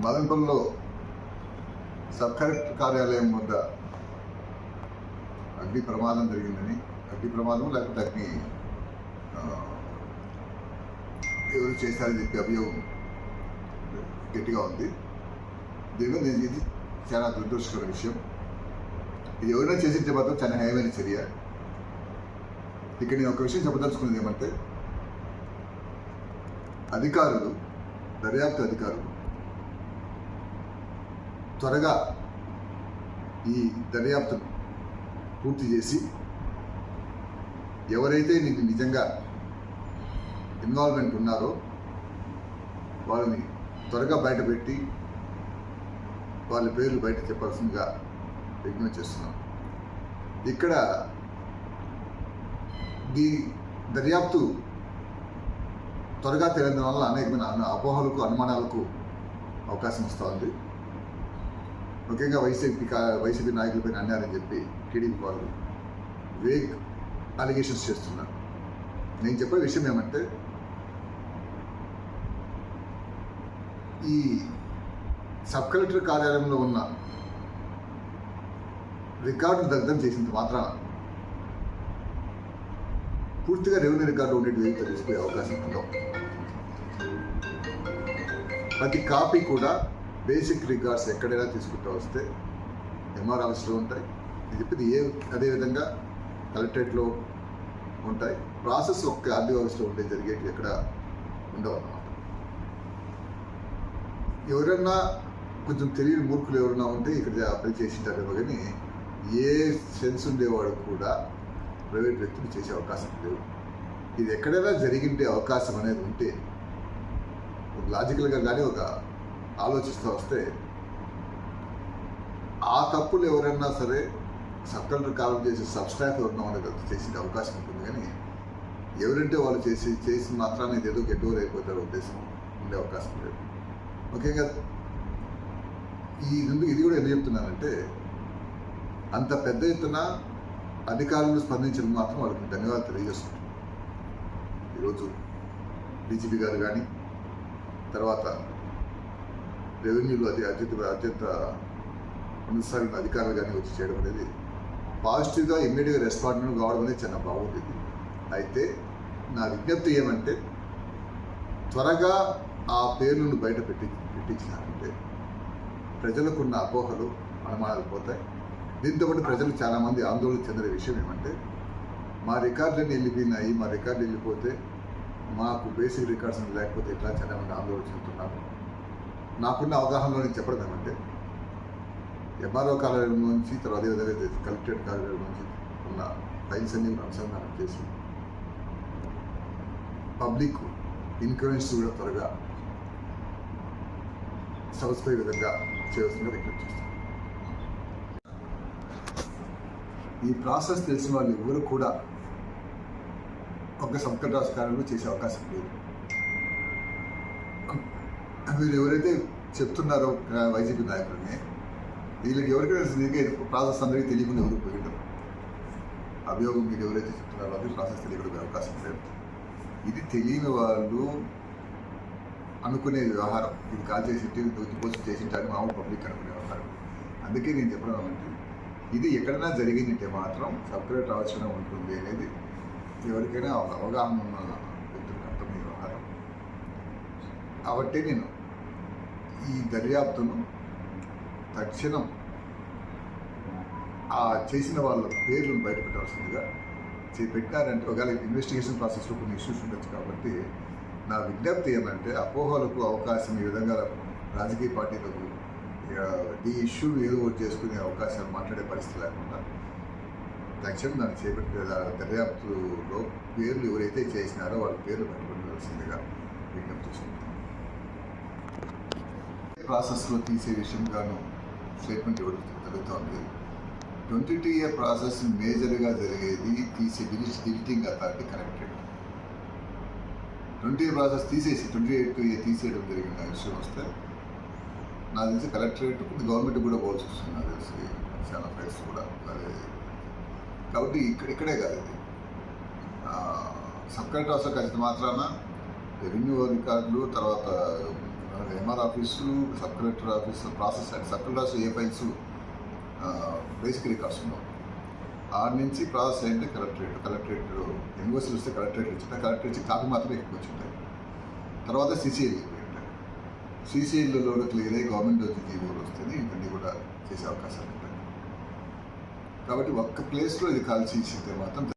మదనపల్లిలో sub collector కార్యాలయం వద్ద అగ్ని ప్రమాదం జరిగిందని అగ్ని ప్రమాదం లేకపోతే అగ్ని ఎవరు చేశారని చెప్పి అభియోగం గట్టిగా ఉంది. దీని మీద ఇది- చాలా దురదృష్టకర విషయం. ఇది ఎవరైనా చేసింటే మాత్రం చాలా న్యాయమైన చర్య. ఇక్కడ నేను ఒక విషయం చెప్పదలుచుకున్నది ఏమంటే అధికారులు దర్యాప్తు అధికారులు త్వరగా ఈ దర్యాప్తును పూర్తి చేసి ఎవరైతే నీకు నిజంగా ఇన్వాల్వ్మెంట్ ఉన్నారో వాళ్ళని త్వరగా బయటపెట్టి వాళ్ళ పేర్లు బయట చెప్పాల్సిందిగా విజ్ఞప్తి చేస్తున్నాం. ఇక్కడ దీ దర్యాప్తు త్వరగా తెలియడం వల్ల అనేకమైన అపోహలకు అనుమానాలకు అవకాశం వస్తుంది ముఖ్యంగా వైసీపీ వైసీపీ నాయకులపైన అన్నారని చెప్పి టీడీపీ వాళ్ళు వేగ్ అలిగేషన్స్ చేస్తున్నారు. నేను చెప్పే విషయం ఏమంటే ఈ సబ్ కలెక్టర్ కార్యాలయంలో ఉన్న రికార్డులు దగ్ధం చేసినంత మాత్రం పూర్తిగా రెవెన్యూ రికార్డు ఉండేది తెలిసిపోయే అవకాశం ఉందో. ప్రతి కాపీ కూడా బేసిక్ రికార్డ్స్ ఎక్కడైనా తీసుకుంటూ వస్తే ఎంఆర్ ఆఫీస్లో ఉంటాయి. నేను చెప్పింది ఏ అదేవిధంగా కలెక్టరేట్లో ఉంటాయి. ప్రాసెస్ ఒక్క ఆర్డీ ఆఫీస్లో ఉంటే జరిగేవి ఎక్కడ ఉండవు అన్నమాట ఎవరన్నా కొంచెం తెలియని మూర్ఖులు ఎవరన్నా ఉంటే ఇక్కడ అప్లై చేసింటారేమో కానీ ఏ సెన్స్ ఉండేవాడు కూడా ప్రైవేట్ వ్యక్తులు చేసే అవకాశం లేవు ఇది ఎక్కడైనా జరిగిండే అవకాశం అనేది ఉంటే ఒక లాజికల్గా కానీ ఒక ఆలోచిస్తూ వస్తే ఆ తప్పులు ఎవరైనా సరే సబ్ కాలం చేసి సబ్ స్టాఫ్ ఎవరైనా వాళ్ళకి చేసే అవకాశం ఉంటుంది కానీ ఎవరంటే వాళ్ళు చేసి చేసిన మాత్రాన్ని ఇది ఏదో గెట్ ఓవర్ అయిపోతారు ఉద్దేశం ఉండే అవకాశం లేదు. ముఖ్యంగా ఈ ముందు ఇది కూడా ఎందుకు చెప్తున్నానంటే అంత పెద్ద ఎత్తున అధికారులు స్పందించడం మాత్రం వాళ్ళకి ధన్యవాదాలు తెలియజేస్తున్నాం ఈరోజు డీజీపీ గారు కానీ తర్వాత రెవెన్యూలో అతి అత్యంత అత్యంత ఉన్నతస్థాయి అధికారులు కానీ వచ్చి చేయడం అనేది పాజిటివ్గా ఇమ్మీడియట్గా రెస్పాండ్ కావడం అనేది చాలా బాగుంది అయితే నా విజ్ఞప్తి ఏమంటే త్వరగా ఆ పేర్లను బయట పెట్టి పెట్టించినారంటే ప్రజలకున్న అపోహలు అనుమానాలు పోతాయి. దీంతో పాటు ప్రజలు చాలామంది ఆందోళన చెందిన విషయం ఏమంటే మా రికార్డులన్నీ వెళ్ళిపోయినాయి మా రికార్డులు వెళ్ళిపోతే మాకు బేసిక్ రికార్డ్స్ అని లేకపోతే ఎట్లా చాలామంది ఆందోళన చెందుతున్నారు. నాకున్న అవగాహనలో నేను చెప్పడం ఏమంటే ఎంఆర్ఓ కార్యాలయం నుంచి తర్వాత అదేవిధంగా కలెక్టరేట్ కార్యాలయం నుంచి ఉన్న ఫైల్స్ అన్ని అనుసంధానం చేసి పబ్లిక్ ఇన్క్వైరీస్ కూడా త్వరగా సమస్యపై విధంగా చేస్తుందని రిక్వెస్ట్ చేస్తాను. ఈ ప్రాసెస్ తెలిసిన వాళ్ళు ఎవరు కూడా ఒక సంకట రాజకారంలో చేసే అవకాశం లేదు. మీరు ఎవరైతే చెప్తున్నారో వైసీపీ నాయకులని వీళ్ళకి ఎవరికైనా తెలియక ప్రాసెస్ అందరికీ తెలియకుండా ఎవరు పోయింటారు అభియోగం మీరు ఎవరైతే చెప్తున్నారో అది ప్రాసెస్ తెలియకుండా అవకాశం లేదు. ఇది తెలియని వాళ్ళు అనుకునే వ్యవహారం. ఇది కాల్ చేసి దోచిపోసి చేసింటారు మామూలు పబ్లిక్ అనుకునే వ్యవహారం. అందుకే నేను చెప్పడం అంటే ఇది ఎక్కడైనా జరిగిందంటే మాత్రం సపరేట్ అవసరం ఉంటుంది అనేది ఎవరికైనా ఒక అవగాహన ఉన్న వ్యక్తులకు అర్థమయ్యే వ్యవహారం కాబట్టి నేను ఈ దర్యాప్తును తక్షణం ఆ చేసిన వాళ్ళ పేర్లను బయటపెట్టాల్సిందిగా చే- ఒకవేళ ఇన్వెస్టిగేషన్ ప్రాసెస్లో కొన్ని ఇష్యూస్ ఉండొచ్చు కాబట్టి నా విజ్ఞప్తి ఏమంటే అపోహలకు అవకాశం ఈ విధంగా రాజకీయ పార్టీలకు ఈ ఇష్యూ ఏదో ఒకటి చేసుకునే అవకాశాలు మాట్లాడే పరిస్థితి లేకుండా తక్షణం దాన్ని చేపట్టే దర్యాప్తులో పేర్లు ఎవరైతే చేసినారో వాళ్ళ పేర్లు బయటపడాల్సిందిగా విజ్ఞప్తి చేస్తున్నాను. ప్రాసెస్లో తీసే విషయంగాను స్టేట్మెంట్ ఇవ్వడం జరుగుతోంది ట్వంటీ టూ ఇయర్ ప్రాసెస్ మేజర్గా జరిగేది తీసే editing authority connected twenty year process తీసేసి ట్వంటీ ఎయిట్ ఇయర్ తీసేయడం జరిగిన విషయం వస్తే నాకు తెలిసి కలెక్టరేట్ గవర్నమెంట్ కూడా పోల్సి వస్తుంది నాకు తెలిసి చాలా ఫైల్స్ కూడా అదే కాబట్టి ఇక్కడ ఇక్కడే కాదు ఇది. సబ్ కలెక్టర్ ఆఫీసర్ ఖచ్చిత మాత్రాన రెవెన్యూ రికార్డులు తర్వాత MR office sub collector office process అంటే సబ్ కలెక్టర్ ఆఫీస్ ఏ ఫైల్స్ బేసిక్ రికార్డ్స్ ఉన్నాం ఆడ నుంచి ప్రాసెస్ అయితే కలెక్టరేట్ కలెక్టరేట్ యూనివర్సిటీ వస్తే కలెక్టరేట్ ఇచ్చిన కలెక్టరేట్ ఇచ్చి కాపీ మాత్రమే ఎక్కువ వచ్చింటాయి తర్వాత సిసిఐలు ఉంటాయి. క్లియర్ అయ్యి గవర్నమెంట్ వచ్చి జీవోలు వస్తేనే ఇవన్నీ కూడా చేసే అవకాశాలు ఉంటాయి. కాబట్టి ఒక్క ప్లేస్లో ఇది కాల్ ఇచ్చితే మాత్రం